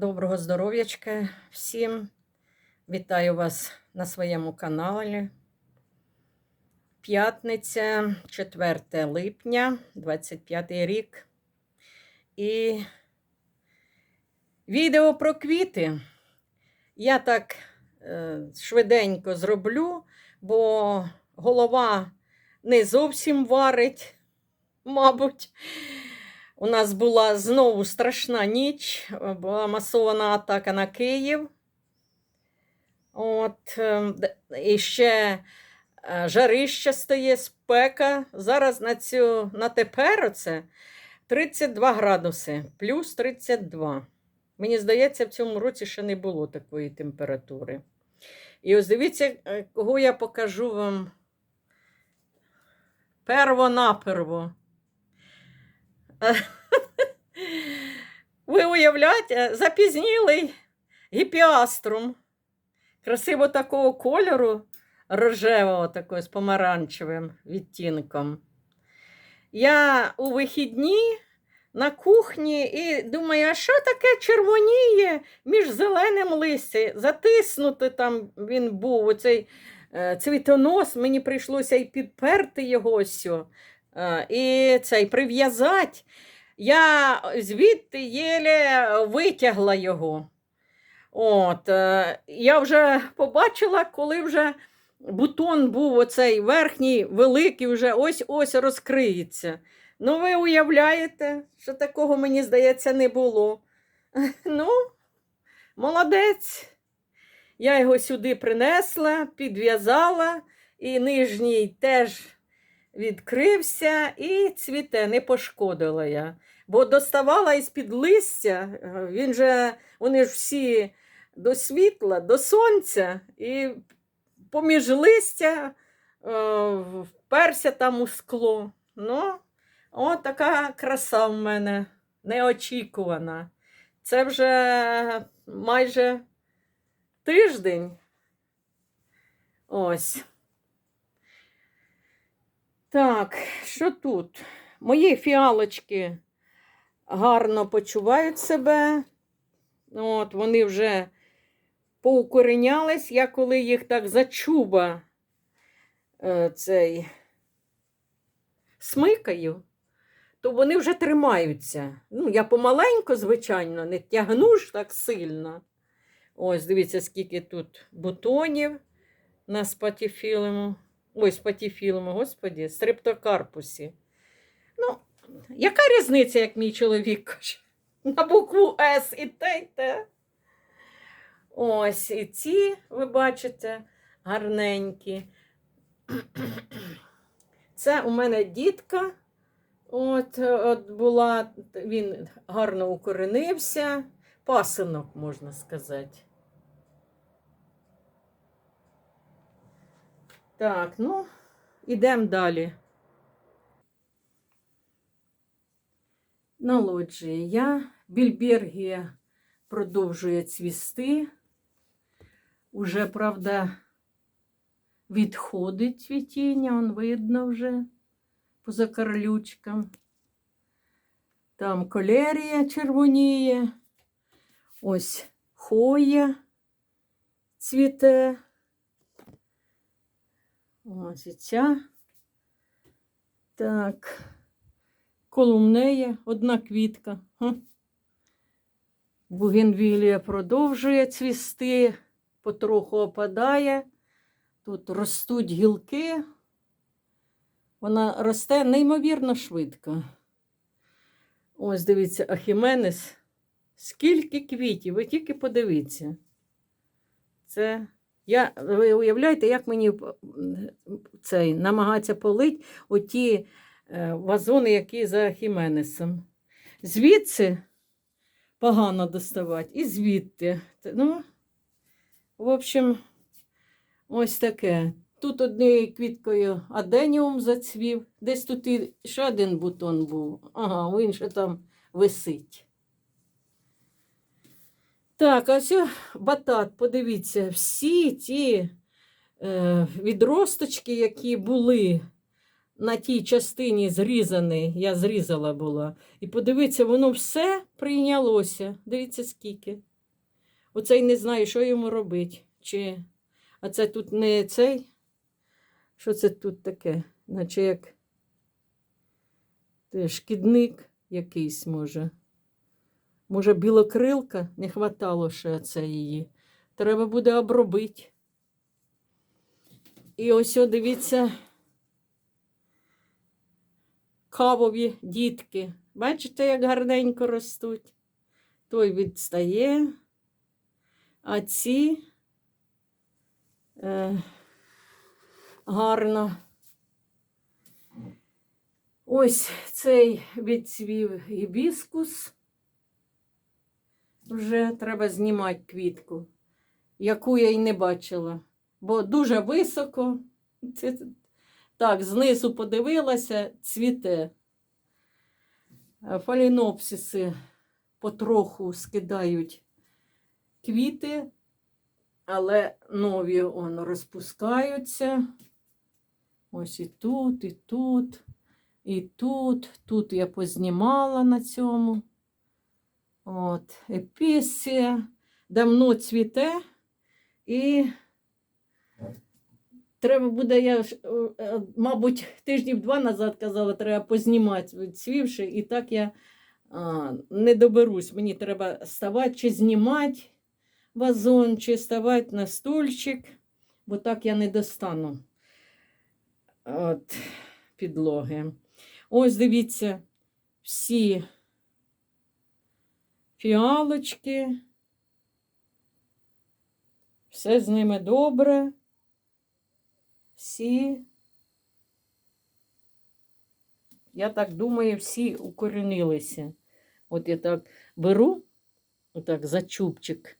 Доброго здоров'ячка всім. Вітаю вас на своєму каналі. П'ятниця, 4 липня, 25 рік. І відео про квіти. Я так е, швиденько зроблю, бо голова не зовсім варить, мабуть. У нас була знову страшна ніч, була масована атака на Київ. От, е, і ще е, жарище стає, спека. Зараз на, цю, на тепер оце 32 градуси, плюс 32. Мені здається, в цьому році ще не було такої температури. І ось дивіться, е, кого я покажу вам перво-наперво. Ви уявляєте, запізнілий гіпіаструм. Красиво такого кольору, рожевого, такого з помаранчевим відтінком. Я у вихідні на кухні і думаю, а що таке червоніє між зеленим листям? Затиснути там він був, оцей е, цвітонос, мені прийшлося і підперти його ось. І цей прив'язати. Я звідти єле витягла його. От, е, я вже побачила, коли вже бутон був оцей верхній, великий, вже ось-ось розкриється. Ну, ви уявляєте, що такого, мені здається, не було. Ну, молодець. Я його сюди принесла, підв'язала, і нижній теж відкрився і цвіте, не пошкодила я. Бо доставала із-під листя, е, він же, вони ж всі до світла, до сонця, і поміж листя е, вперся там у скло. Ну, о, така краса в мене неочікувана. Це вже майже тиждень. Ось. Так, що тут? Мої фіалочки гарно почувають себе. От, вони вже поукоренялись. Я коли їх так зачуба е, цей смикаю, то вони вже тримаються. Ну, я помаленько, звичайно, не тягну ж так сильно. Ось, дивіться, скільки тут бутонів на спатіфілому. Ой, спатіфілому, господі, стриптокарпусі. Ну, яка різниця, як мій чоловік каже? На букву С і те, і те. Ось і ці, ви бачите, гарненькі. Це у мене дітка. От, от була, він гарно укоренився. Пасинок, можна сказати. Так, ну, ідемо далі. На лоджії я. Більбергія продовжує цвісти. Уже, правда, відходить цвітіння, он видно вже поза карлючкам. Там колерія червоніє. Ось хоя цвіте. Ось і ця. Так. Колумнея, одна квітка. Бугенвілія продовжує цвісти, потроху опадає. Тут ростуть гілки. Вона росте неймовірно швидко. Ось дивіться, Ахіменес. Скільки квітів, ви тільки подивіться. Це я, ви уявляєте, як мені п- цей намагається полить оті е, вазони, які за Хіменесом. Звідси погано доставати, і звідти. Ну, в общем, ось таке. Тут однією квіткою аденіум зацвів, десь тут і ще один бутон був. Ага, він ще там висить. Так, ось батат, подивіться, всі ті е, відросточки, які були на тій частині зрізані, я зрізала була. І подивіться, воно все прийнялося. Дивіться, скільки. Оцей не знаю, що йому робити. Чи... А це тут не цей. Що це тут таке? Наче як шкідник якийсь може. Може, білокрилка не хватало ще це її. Треба буде обробити. І ось, о, дивіться, кавові дітки. Бачите, як гарненько ростуть. Той відстає, а ці е, гарно. Ось цей відцвів гібіскус. Вже треба знімати квітку, яку я й не бачила, бо дуже високо. Це- Так, знизу подивилася, цвіте. Фалінопсиси потроху скидають квіти, але нові он, розпускаються. Ось і тут, і тут, і тут. Тут я познімала на цьому. От, епісія давно цвіте, і треба буде, я, е, е, мабуть, тижнів два назад казала, треба познімати відцвівши, і так я а, не доберусь. Мені треба ставати чи знімати вазон, чи ставати на стульчик, бо так я не достану от, підлоги. Ось дивіться, всі фіалочки. Все з ними добре. Всі, я так думаю, всі укорінилися. От я так беру, отак за чубчик,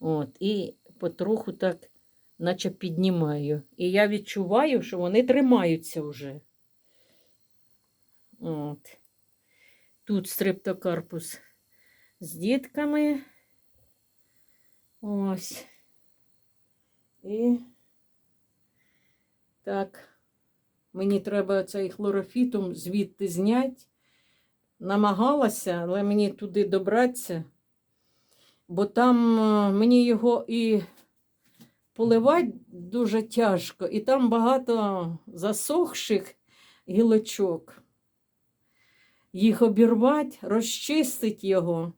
от, і потроху так, наче піднімаю. І я відчуваю, що вони тримаються вже. От. Тут стрептокарпус з дітками. Ось. І так, мені треба цей хлорофітум звідти зняти. Намагалася, але мені туди добратися, бо там е, мені його і поливати дуже тяжко, і там багато засохших гілочок. Їх обірвати, розчистити його.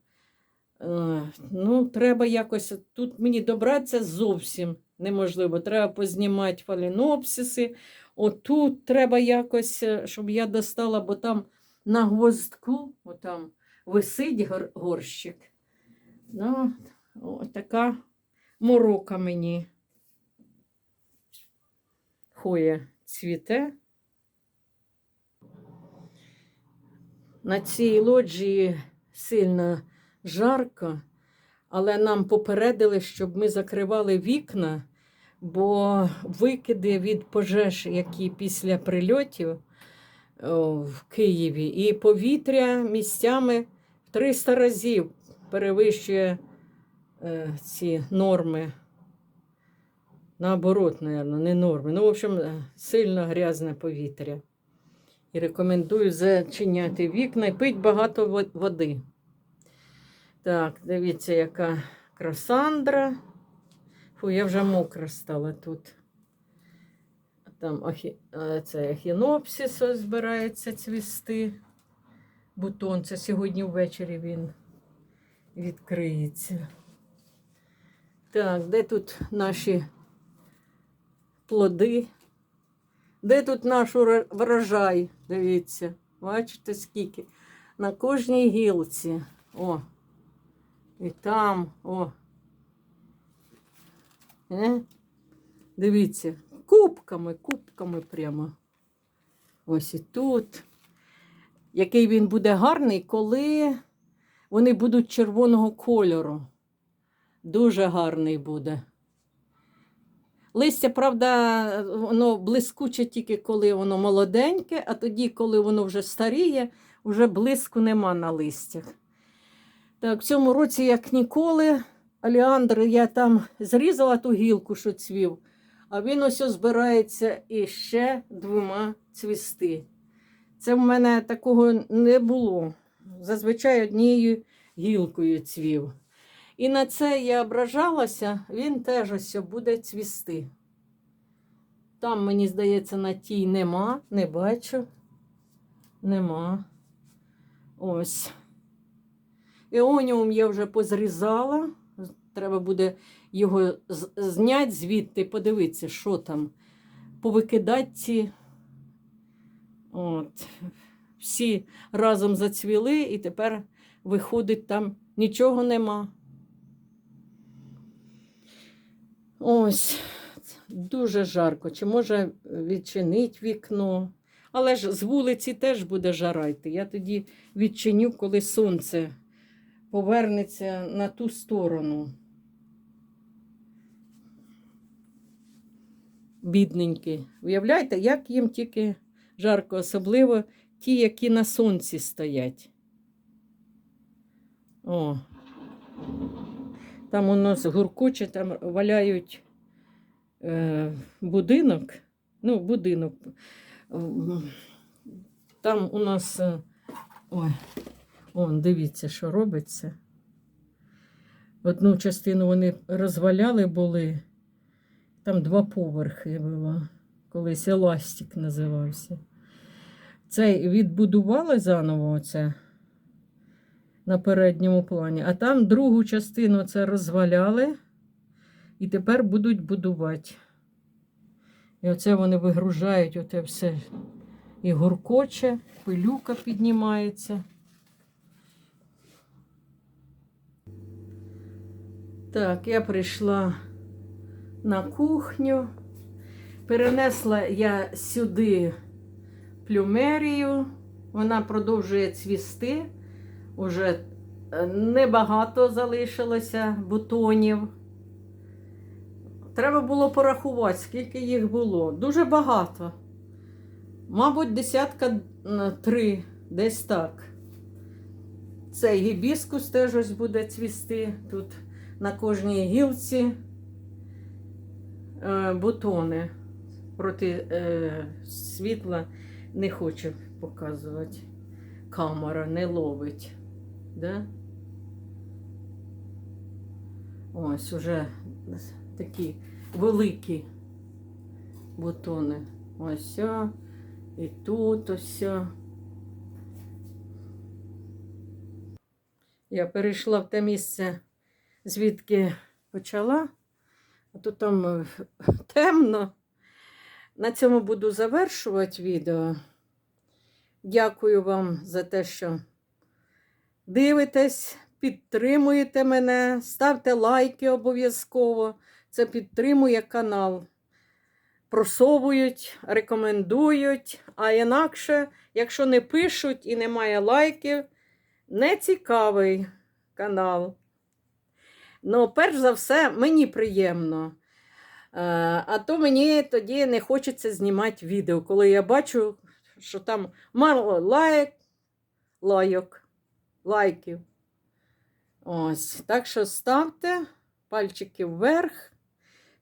Е, Ну, треба якось тут мені добратися зовсім неможливо. Треба познімати фалінопсиси. Отут треба якось, е, щоб я достала, бо там на гвоздку, отам висить гор- горщик. Ну, о, така морока мені. Хоя цвіте. На цій лоджії сильно жарко, але нам попередили, щоб ми закривали вікна, бо викиди від пожеж, які після прильотів в Києві, і повітря місцями в 300 разів перевищує е, ці норми. Наоборот, мабуть, не норми. Ну, в общем, е, сильно грязне повітря. І рекомендую зачиняти вікна і пити багато води. Так, дивіться, яка красандра. Фу, я вже мокра стала тут. Там ахі... е, це ехінопсис ось збирається цвісти. Бутон. Це сьогодні ввечері він відкриється. Так, де тут наші плоди? Де тут наш врожай? Дивіться, бачите, скільки? На кожній гілці. О. І там, о. Е? Дивіться, кубками, кубками прямо. Ось і тут. Який він буде гарний, коли вони будуть червоного кольору. Дуже гарний буде. Листя, правда, воно блискуче тільки коли воно молоденьке, а тоді, коли воно вже старіє, вже блиску нема на листях. Так, в цьому році, як ніколи, аліандр я там зрізала ту гілку, що цвів, а він ось збирається іще двома цвісти. Це в мене такого не було. Зазвичай однією гілкою цвів. І на це я ображалася, він теж ось буде цвісти. Там, мені здається, на тій нема, не бачу. Нема. Ось. Еоніум я вже позрізала. Треба буде його зняти звідти, подивитися, що там. Повикидати ці. От. Всі разом зацвіли, і тепер виходить там нічого нема. Ось, дуже жарко. Чи може відчинити вікно? Але ж з вулиці теж буде жара йти. Я тоді відчиню, коли сонце повернеться на ту сторону. Бідненькі. Уявляєте, як їм тільки жарко, особливо ті, які на сонці стоять. О. Там у нас гуркоче, там валяють е, будинок. Ну, будинок. Там у нас. е, Ой, он, дивіться, що робиться. Одну частину вони розваляли були. Там два поверхи було. Колись еластик називався. Цей відбудували заново оце на передньому плані, а там другу частину це розваляли і тепер будуть будувати. І оце вони вигружають оте все і гуркоче, пилюка піднімається. Так, я прийшла на кухню. Перенесла я сюди плюмерію. Вона продовжує цвісти. Уже е, небагато залишилося бутонів. Треба було порахувати, скільки їх було. Дуже багато. Мабуть, десятка три, десь так. Цей гібіскус теж ось буде цвісти. Тут на кожній гілці е, бутони проти е, світла не хочу показувати. Камера не ловить. Да? Ось уже такі великі бутони. Ось і тут ось. Я перейшла в те місце, звідки почала, а то там е, темно. На цьому буду завершувати відео. Дякую вам за те, що дивитесь, підтримуєте мене, ставте лайки обов'язково. Це підтримує канал. Просовують, рекомендують. А інакше, якщо не пишуть і немає лайків, не цікавий канал. Ну, перш за все, мені приємно. Е, А то мені тоді не хочеться знімати відео, коли я бачу, що там мало лайк, лайок, лайків. Ось. Так що ставте пальчики вверх,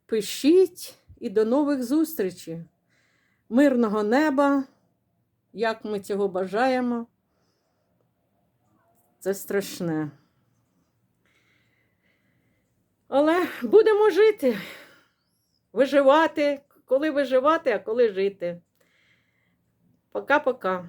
пишіть і до нових зустрічей. Мирного неба, як ми цього бажаємо. Це страшне. Але будемо жити, виживати, коли виживати, а коли жити. Пока-пока.